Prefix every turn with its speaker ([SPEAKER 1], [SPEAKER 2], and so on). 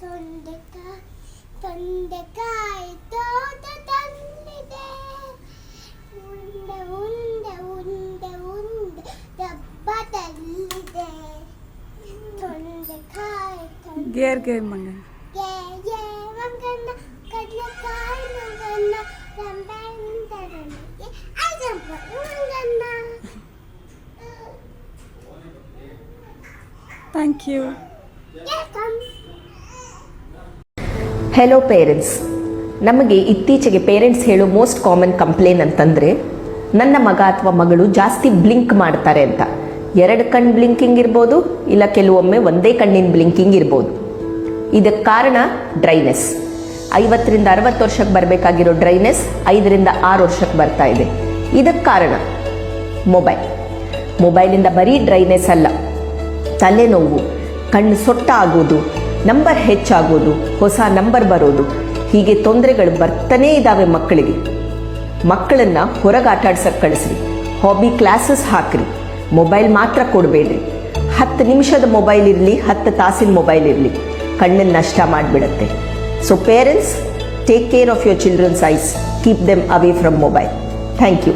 [SPEAKER 1] ತೊಂಡೆಕಾಯಿ ತೊಂಡೆಕಾಯಿ ತೋಟ ತಂದಿದೆ ಉಂಡ ಉಂಡ ಉಂಡ ಉಂಡ ದಬ್ಬ ತಂದಿದೆ ತೊಂಡೆಕಾಯಿ ಗೇರ್
[SPEAKER 2] ಗೇರ್ ಮಂಗ
[SPEAKER 1] ಗೇ ಗೇ ಮಂಗನ ಕಡಲೆಕಾಯಿ ಮಂಗನ ರಂಬೆಯಿಂದ ರಂಬೆಗೆ ಐದಂಪ ಮಂಗನ
[SPEAKER 2] Thank you.
[SPEAKER 1] Welcome.
[SPEAKER 3] Hello parents ನಮಗೆ ಇತ್ತೀಚೆಗೆ ಪೇರೆಂಟ್ಸ್ ಹೇಳೋ ಮೋಸ್ಟ್ ಕಾಮನ್ ಕಂಪ್ಲೇನ್ ಅಂತಂದರೆ, ನನ್ನ ಮಗ ಅಥವಾ ಮಗಳು ಜಾಸ್ತಿ ಬ್ಲಿಂಕ್ ಮಾಡ್ತಾರೆ ಅಂತ. ಎರಡು ಕಣ್ಣು ಬ್ಲಿಂಕಿಂಗ್ ಇರ್ಬೋದು, ಇಲ್ಲ ಕೆಲವೊಮ್ಮೆ ಒಂದೇ ಕಣ್ಣಿನ ಬ್ಲಿಂಕಿಂಗ್ ಇರ್ಬೋದು. ಇದಕ್ಕೆ ಕಾರಣ ಡ್ರೈನೆಸ್ ಐವತ್ತರಿಂದ ಅರವತ್ತು ವರ್ಷಕ್ಕೆ ಬರಬೇಕಾಗಿರೋ ಡ್ರೈನೆಸ್ ಐದರಿಂದ ಆರು ವರ್ಷಕ್ಕೆ ಬರ್ತಾ ಇದೆ. ಇದಕ್ಕೆ ಕಾರಣ ಮೊಬೈಲ್ ಮೊಬೈಲಿಂದ ಬರೀ ಡ್ರೈನೆಸ್ ಅಲ್ಲ, ತಲೆನೋವು, ಕಣ್ಣು ಸೊಟ್ಟ ಆಗೋದು ನಂಬರ್ ಹೆಚ್ಚಾಗೋದು, ಹೊಸ ನಂಬರ್ ಬರೋದು, ಹೀಗೆ ತೊಂದರೆಗಳು ಬರ್ತಾನೇ ಇದ್ದಾವೆ ಮಕ್ಕಳಿಗೆ. ಮಕ್ಕಳನ್ನ ಹೊರಗೆ ಆಟಾಡ್ಸಕ್ಕೆ ಕಳಿಸ್ರಿ ಹಾಬಿ ಕ್ಲಾಸಸ್ ಹಾಕ್ರಿ ಮೊಬೈಲ್ ಮಾತ್ರ ಕೊಡಬೇಡ್ರಿ. ಹತ್ತು ನಿಮಿಷದ ಮೊಬೈಲ್ ಇರಲಿ, ಹತ್ತು ತಾಸಿನ ಮೊಬೈಲ್ ಇರಲಿ ಕಣ್ಣನ್ನು ನಷ್ಟ ಮಾಡಿಬಿಡತ್ತೆ. So parents take care of your childrens eyes keep them away from mobile thank you